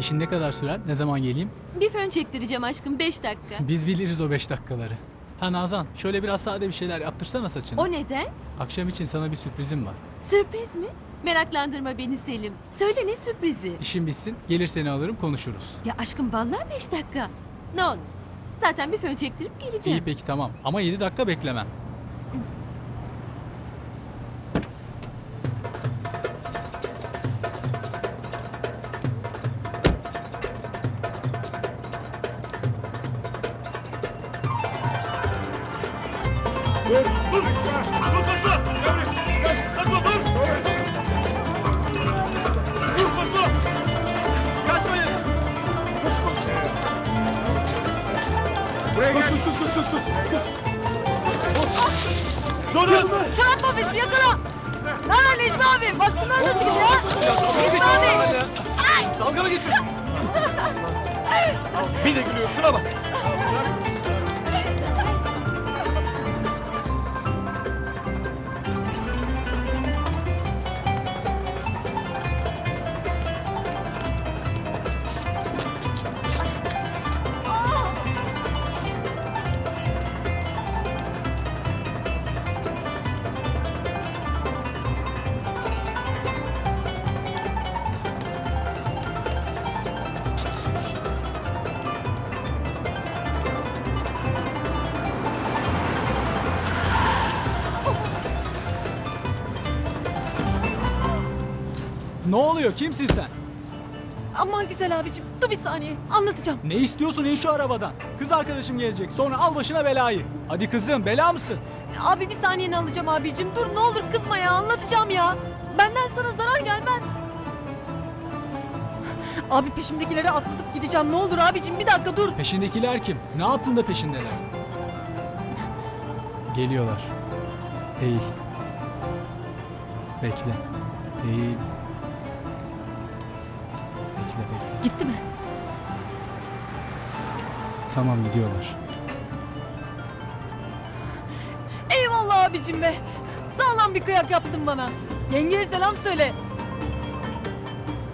İşin ne kadar sürer? Ne zaman geleyim? Bir fön çektireceğim aşkım 5 dakika. Biz biliriz o beş dakikaları. Ha Nazan, şöyle biraz sade bir şeyler yaptırsana saçını. O neden? Akşam için sana bir sürprizim var. Sürpriz mi? Meraklandırma beni Selim. Söyle ne sürprizi? İşim bitsin, gelir seni alırım konuşuruz. Ya aşkım vallahi 5 dakika. Ne olur. Zaten bir fön çektirip geleceğim. İyi peki tamam ama 7 dakika beklemem. Dur! Dur! Dur kaçma! Kaçma dur! Dur kaçma! Kaçmayın! Koş koş! Buraya gel! Kız kız kız kız kız kız! Durun! Çarpma bizi yakala. Lan Necmi abi baskınlar nasıl gidiyor? Necmi abi. Dalga mı geçiyorsun? Bir de gülüyor şuna bak! Ne oluyor? Kimsin sen? Aman güzel abicim dur bir saniye anlatacağım. Ne istiyorsun in şu arabadan? Kız arkadaşım gelecek sonra al başına belayı. Hadi kızım bela mısın? Abi bir saniyeni alacağım abicim dur ne olur kızma ya anlatacağım ya. Benden sana zarar gelmez. Abi peşimdekileri atlatıp gideceğim ne olur abicim bir dakika dur. Peşindekiler kim? Ne yaptın da peşindeler? Geliyorlar. Eğil. Bekle. Eğil. Bekle bekle. Gitti mi? Tamam gidiyorlar. Eyvallah abicim be. Sağlam bir kıyak yaptın bana. Yengeye selam söyle.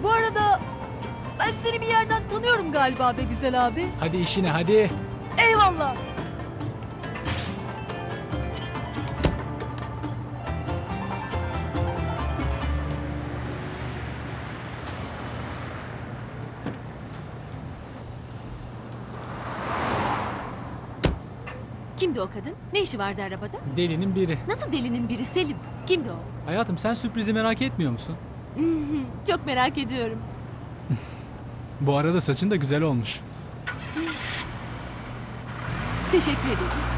Bu arada ben seni bir yerden tanıyorum galiba be güzel abi. Hadi işine hadi. Eyvallah. Kimdi o kadın? Ne işi vardı arabada? Delinin biri. Nasıl delinin biri Selim? Kimdi o? Hayatım sen sürprizi merak etmiyor musun? Çok merak ediyorum. Bu arada saçın da güzel olmuş. Teşekkür ederim.